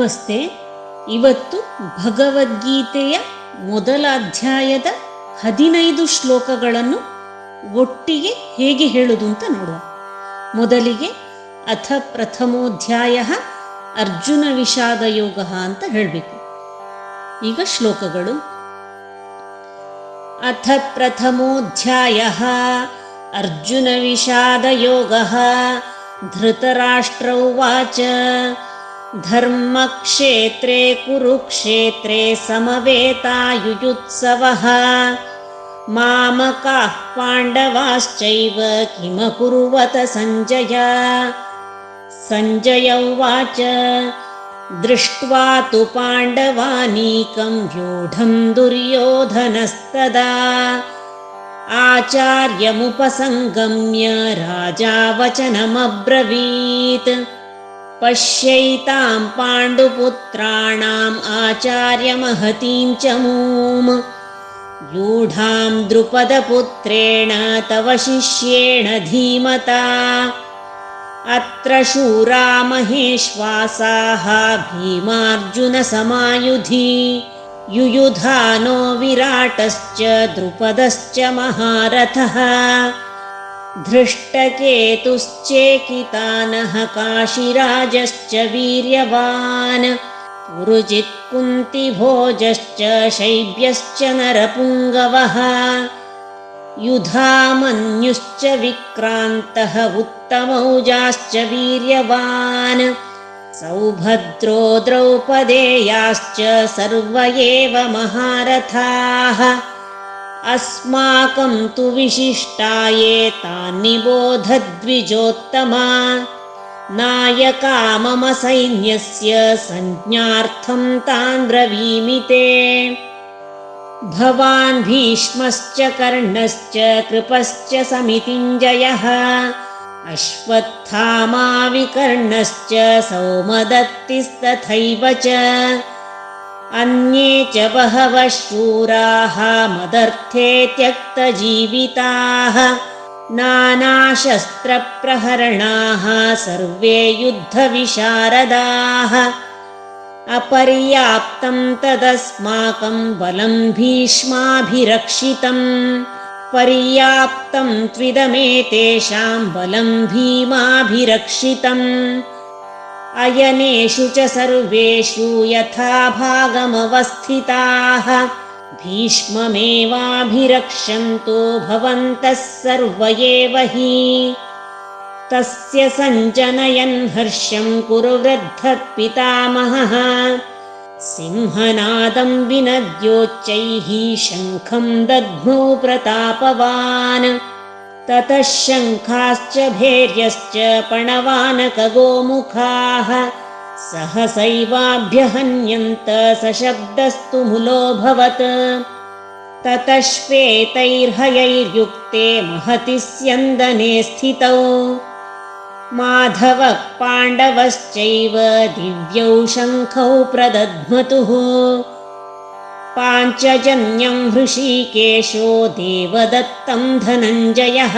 ನಮಸ್ತೆ. ಇವತ್ತು ಭಗವದ್ಗೀತೆಯ ಮೊದಲ ಅಧ್ಯಾಯದ ಹದಿನೈದು ಶ್ಲೋಕಗಳನ್ನು ಒಟ್ಟಿಗೆ ಹೇಗೆ ಹೇಳುದು ಅಂತ ನೋಡುವ. ಮೊದಲಿಗೆ ಅಥ ಪ್ರಥಮೋಧ್ಯಾಯ ಅರ್ಜುನ ವಿಷಾದ ಯೋಗ ಅಂತ ಹೇಳಬೇಕು. ಈಗ ಶ್ಲೋಕಗಳು. ಅಥ ಪ್ರಥಮೋಧ್ಯಾಯ ಅರ್ಜುನ ವಿಷಾದ ಯೋಗ ಧೃತರಾಷ್ಟ್ರ ಉವಾಚ धर्मक्षेत्रे कुरुक्षेत्रे समवेतायुजुत्सवः मामकाः पाण्डवाश्चैव किमकुर्वत सञ्जय? सञ्जय उवाच दृष्ट्वा तु पाण्डवानीकं व्यूढं दुर्योधनस्तदा। आचार्यमुपसङ्गम्य राजा वचनमब्रवीत् पश्यैतां पाण्डुपुत्राणाम् आचार्यमहतीं च मूम्। यूढां द्रुपदपुत्रेण तव शिष्येण धीमता। अत्र शूरा महेश्वासाः भीमार्जुनसमायुधि। युयुधानो विराटश्च द्रुपदश्च महारथः धृष्टकेतुश्चेकितानः काशिराजश्च वीर्यवान् पुरुजित्कुन्तिभोजश्च शैब्यश्च नरपुङ्गवः युधामन्युश्च विक्रान्तः उत्तमौजाश्च वीर्यवान् सौभद्रो द्रौपदेयाश्च सर्व एव महारथाः अस्माकं तु विशिष्टाये तान्निबोधद्विजोत्तमा नायका मम सैन्यस्य ब्रवीमि ते भवान् भीष्मश्च कर्णश्च कृपश्च समितिञ्जयः। अश्वत्थामा विकर्णश्च सौमदत्तिस्तथैव च अन्ये च बहवः शूराः मदर्थे त्यक्तजीविताः नानाशस्त्रप्रहरणाः सर्वे युद्धविशारदाः। अपर्याप्तं तदस्माकं बलं भीष्माभिरक्षितम्। पर्याप्तं त्विदमेतेषां बलं भीमाभिरक्षितम् अयनेषु च सर्वेषु यथा भागमवस्थिताः भीष्ममेवाभिरक्षन्तो भवन्तः सर्व एव हि। तस्य सञ्जनयन् हर्षं कुरु वृद्धः पितामहः सिंहनादं विनद्योच्चैः शङ्खं दध्मौ प्रतापवान् ततः शङ्खाश्च भैर्यश्च पणवानकगोमुखाः सहसैवाभ्यहन्यन्त सशब्दस्तु मुलोऽभवत् ततः श्वेतैर्हयैर्युक्ते महति स्यन्दने स्थितौ। माधवः पाण्डवश्चैव दिव्यौ शङ्खौ प्रदध्मतुः पाञ्चजन्यं हृषीकेशो देवदत्तं धनञ्जयः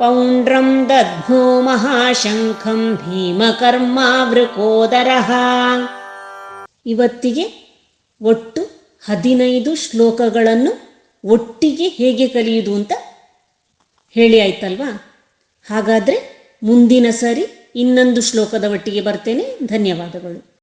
पौण्ड्रं दध्मो महाशङ्खं ಭೀಮಕರ್ಮಾವೃಕೋದರಃ ಇವತ್ತಿಗೆ ಒಟ್ಟು ಹದಿನೈದು ಶ್ಲೋಕಗಳನ್ನು ಒಟ್ಟಿಗೆ ಹೇಗೆ ಕಲಿಯುವುದು ಅಂತ ಹೇಳಿ ಆಯ್ತಲ್ವಾ ಹಾಗಾದರೆ ಮುಂದಿನ ಸರಿ ಇನ್ನೊಂದು ಶ್ಲೋಕದ ಒಟ್ಟಿಗೆ ಬರ್ತೇನೆ ಧನ್ಯವಾದಗಳು